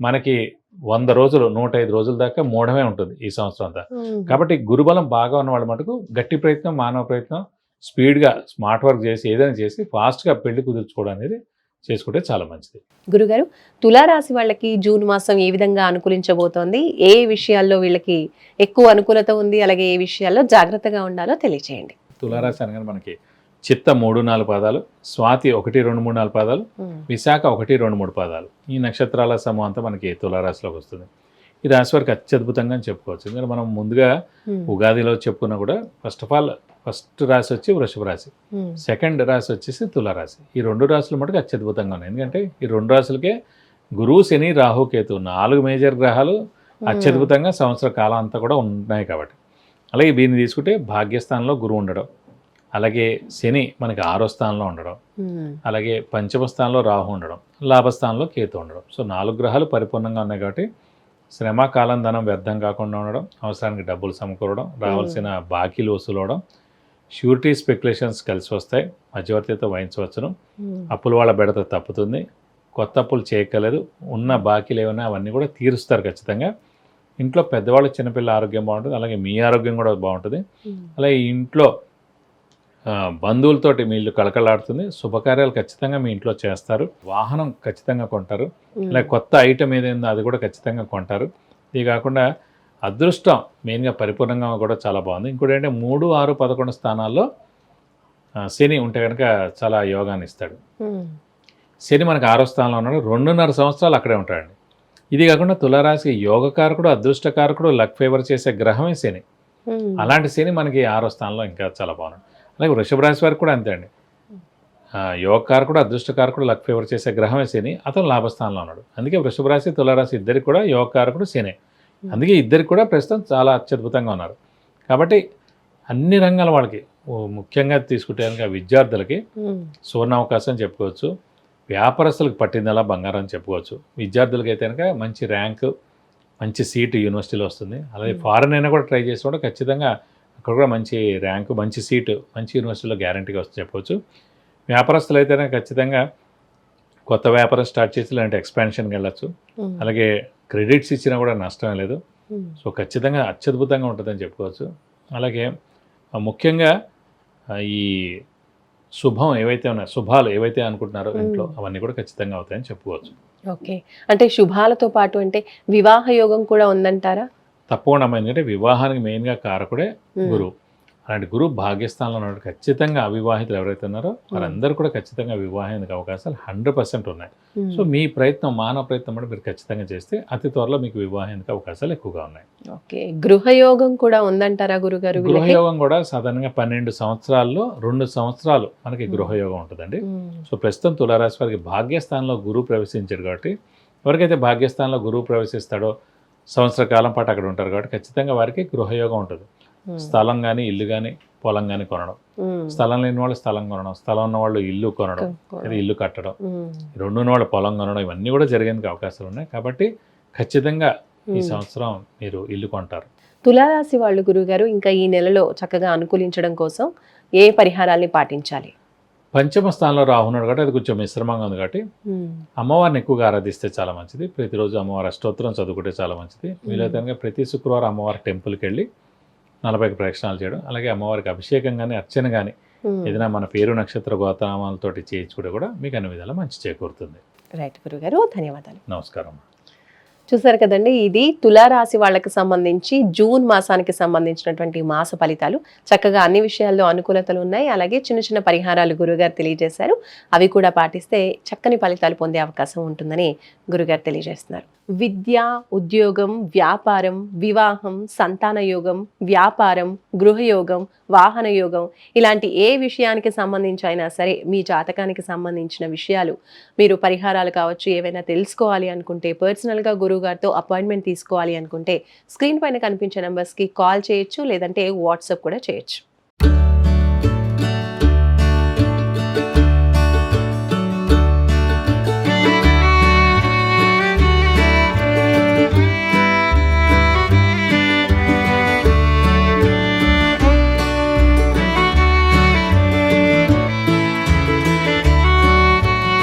మనకి వంద రోజులు నూట ఐదు రోజుల దాకా మూఢమే ఉంటుంది ఈ సంవత్సరం అంతా. కాబట్టి గురుబలం బాగా ఉన్న వాళ్ళ మటుకు గట్టి ప్రయత్నం మానవ ప్రయత్నం స్పీడ్గా స్మార్ట్ వర్క్ చేసి ఏదైనా చేసి ఫాస్ట్గా పెళ్ళి కుదుర్చుకోవడం అనేది చేసుకుంటే చాలా మంచిది. గురుగారు తులారాశి వాళ్ళకి జూన్ మాసం ఏ విధంగా అనుకూలించబోతోంది? ఏ విషయాల్లో వీళ్ళకి ఎక్కువ అనుకూలత ఉంది? అలాగే ఏ విషయాల్లో జాగ్రత్తగా ఉండాలో తెలియచేయండి. తులారాశి అనగానే మనకి చిత్త మూడు నాలుగు పాదాలు స్వాతి ఒకటి రెండు మూడు నాలుగు పాదాలు విశాఖ ఒకటి రెండు మూడు పాదాలు. ఈ నక్షత్రాల సమూహం అంతా మనకి తులారాశిలోకి వస్తుంది. ఈ రాశి వారికి అత్యద్భుతంగా అని చెప్పుకోవచ్చు. ఎందుకంటే మనం ముందుగా ఉగాదిలో చెప్పుకున్నా కూడా ఫస్ట్ ఆఫ్ ఆల్ ఫస్ట్ రాశి వచ్చి వృషభ రాశి. సెకండ్ రాశి వచ్చేసి తులారాశి. ఈ రెండు రాశులు మటుకు అత్యద్భుతంగా ఉన్నాయి. ఎందుకంటే ఈ రెండు రాశులకే గురువు శని రాహు కేతు నాలుగు మేజర్ గ్రహాలు అత్యద్భుతంగా సంవత్సర కాలం అంతా కూడా ఉన్నాయి కాబట్టి. అలాగే దీన్ని తీసుకుంటే భాగ్యస్థానంలో గురువు ఉండడం అలాగే శని మనకి ఆరో స్థానంలో ఉండడం అలాగే పంచమ స్థానంలో రాహు ఉండడం లాభస్థానంలో కేతు ఉండడం. సో నాలుగు గ్రహాలు పరిపూర్ణంగా ఉన్నాయి కాబట్టి శ్రమ కాలం ధనం వ్యర్థం కాకుండా ఉండడం అవసరానికి డబ్బులు సమకూరడం రావాల్సిన బాకీలు వసూలవడం షూరిటీ స్పెక్యులేషన్స్ కలిసి వస్తాయి మధ్యవర్తితో వహించవచ్చును అప్పుల వాళ్ళ బెడత తప్పుతుంది కొత్త అప్పులు చేయక్కర్లేదు ఉన్న బాకీలు ఏమైనా అవన్నీ కూడా తీరుస్తారు ఖచ్చితంగా. ఇంట్లో పెద్దవాళ్ళు చిన్నపిల్లల ఆరోగ్యం బాగుంటుంది అలాగే మీ ఆరోగ్యం కూడా బాగుంటుంది. అలాగే ఇంట్లో బంధువులతోటి మీ ఇల్లు కళకళలాడుతుంది. శుభకార్యాలు ఖచ్చితంగా మీ ఇంట్లో చేస్తారు. వాహనం ఖచ్చితంగా కొంటారు. అలాగే కొత్త ఐటమ్ ఏదైందో అది కూడా ఖచ్చితంగా కొంటారు. ఇది కాకుండా అదృష్టం మెయిన్గా పరిపూర్ణంగా కూడా చాలా బాగుంది. ఇంకోటి ఏంటంటే మూడు ఆరు పదకొండు స్థానాల్లో శని ఉంటే కనుక చాలా యోగాన్ని ఇస్తాడు. శని మనకు ఆరో స్థానంలో ఉన్నాడు. రెండున్నర సంవత్సరాలు అక్కడే ఉంటాడండి. ఇది కాకుండా తులారాశి యోగకారకుడు అదృష్టకారకుడు లక్ ఫేవర్ చేసే గ్రహమే శని. అలాంటి శని మనకి ఆరో స్థానంలో ఇంకా చాలా బాగున్నాడు అలాగే వృషభ రాశి వారికి కూడా అంతే అండి. యోగకారకుడు అదృష్టకారకుడు లక్ ఫేవర్ చేసే గ్రహమే శని. అతను లాభస్థానంలో ఉన్నాడు. అందుకే వృషభ రాశి తులారాశి ఇద్దరికి కూడా యోగకారకుడు శని. అందుకే ఇద్దరికి కూడా ప్రస్తుతం చాలా అత్యద్భుతంగా ఉన్నారు. కాబట్టి అన్ని రంగాల వాళ్ళకి ముఖ్యంగా తీసుకుంటే కనుక విద్యార్థులకి సువర్ణ అవకాశం చెప్పుకోవచ్చు. వ్యాపారస్తులకు పట్టిందలా బంగారం అని చెప్పుకోవచ్చు. విద్యార్థులకి అయితే కనుక మంచి ర్యాంకు మంచి సీటు యూనివర్సిటీలో వస్తుంది. అలాగే. ఫారెన్ అయినా కూడా ట్రై చేసి కూడా ఖచ్చితంగా అక్కడ కూడా మంచి ర్యాంకు మంచి సీటు మంచి యూనివర్సిటీలో గ్యారంటీగా వస్తుంది చెప్పవచ్చు. వ్యాపారస్తులు అయితే కనుక ఖచ్చితంగా కొత్త వ్యాపారం స్టార్ట్ చేసి ఇలాంటి ఎక్స్పాన్షన్కి వెళ్ళచ్చు. అలాగే క్రెడిట్స్ ఇచ్చినా కూడా నష్టం లేదు. సో ఖచ్చితంగా అత్యద్భుతంగా ఉంటుందని చెప్పుకోవచ్చు. అలాగే ముఖ్యంగా ఈ శుభం ఏవైతే ఉన్నాయో శుభాలు ఏవైతే అనుకుంటున్నారో. ఇంట్లో అవన్నీ కూడా ఖచ్చితంగా అవుతాయని చెప్పుకోవచ్చు. ఓకే. అంటే శుభాలతో పాటు అంటే వివాహ యోగం కూడా ఉందంటారా? తప్పకుండా ఎందుకంటే వివాహానికి మెయిన్గా కారకుడే గురువు అలాంటి గురువు భాగ్యస్థానంలో ఉన్నాడు ఖచ్చితంగా అవివాహితులు ఎవరైతే ఉన్నారో వారందరూ కూడా ఖచ్చితంగా వివాహానికి అవకాశాలు హండ్రెడ్ పర్సెంట్ ఉన్నాయి. సో మీ ప్రయత్నం మానవ ప్రయత్నం కూడా మీరు ఖచ్చితంగా చేస్తే అతి త్వరలో మీకు వివాహానికి అవకాశాలు ఎక్కువగా ఉన్నాయి. ఓకే. గృహయోగం కూడా ఉందంటారా గురుగారు గృహయోగం కూడా సాధారణంగా పన్నెండు సంవత్సరాల్లో రెండు సంవత్సరాలు మనకి. గృహయోగం ఉంటుందండి. సో ప్రస్తుతం తులారాశి వారికి భాగ్యస్థానంలో గురువు ప్రవేశించాడు కాబట్టి ఎవరికైతే భాగ్యస్థానంలో గురువు ప్రవేశిస్తాడో సంవత్సర కాలం పాటు అక్కడ ఉంటారు కాబట్టి ఖచ్చితంగా వారికి గృహయోగం ఉంటుంది. స్థలం కానీ ఇల్లు కానీ పొలం కానీ కొనడం. స్థలం లేని వాళ్ళు స్థలం కొనడం. స్థలం ఉన్న వాళ్ళు ఇల్లు కొనడం. లేదా ఇల్లు కట్టడం. రెండు ఉన్న వాళ్ళు పొలం కొనడం ఇవన్నీ కూడా జరిగేందుకు అవకాశాలు ఉన్నాయి. కాబట్టి ఖచ్చితంగా ఈ. సంవత్సరం మీరు ఇల్లు కొంటారు. తులారాశి వాళ్ళు గురుగారు ఇంకా ఈ నెలలో చక్కగా అనుకూలించడం కోసం ఏ పరిహారాల్ని పాటించాలి? పంచమ స్థానంలో రాహున్నాడు కాబట్టి అది కొంచెం మిశ్రమంగా ఉంది కాబట్టి అమ్మవారిని ఎక్కువగా ఆరాధిస్తే చాలా మంచిది. ప్రతిరోజు అమ్మవారి అష్టోత్తరం చదువుకుంటే చాలా మంచిది. వీలైతే ప్రతి శుక్రవారం అమ్మవారి టెంపుల్కి వెళ్ళి నలభై ప్రదక్షిణాలు చేయడం అలాగే అమ్మవారికి అభిషేకం కానీ అర్చన కానీ. ఏదైనా మన పేరు నక్షత్ర గోతనామాలతోటి చేయించుకుంటే కూడా మీకు అన్ని విధాలా మంచి చేకూరుతుంది. రైట్ గురుగారు ధన్యవాదాలు. నమస్కారం. చూసారు కదండి ఇది తులారాశి వాళ్ళకి సంబంధించి జూన్ మాసానికి సంబంధించినటువంటి మాస ఫలితాలు. చక్కగా అన్ని విషయాల్లో అనుకూలతలు ఉన్నాయి. అలాగే చిన్న చిన్న పరిహారాలు గురుగారు తెలియజేశారు. అవి కూడా పాటిస్తే చక్కని ఫలితాలు పొందే అవకాశం ఉంటుందని గురుగారు తెలియజేస్తున్నారు. విద్య ఉద్యోగం వ్యాపారం వివాహం సంతాన యోగం వ్యాపారం గృహయోగం వాహన యోగం ఇలాంటి ఏ విషయానికి సంబంధించి అయినా సరే మీ జాతకానికి సంబంధించిన విషయాలు మీరు పరిహారాలు కావచ్చు ఏవైనా తెలుసుకోవాలి అనుకుంటే పర్సనల్గా గురువు గారితో అపాయింట్మెంట్ తీసుకోవాలి అనుకుంటే స్క్రీన్ పైన కనిపించే నెంబర్స్కి కాల్ చేయొచ్చు లేదంటే వాట్సాప్ కూడా చేయొచ్చు.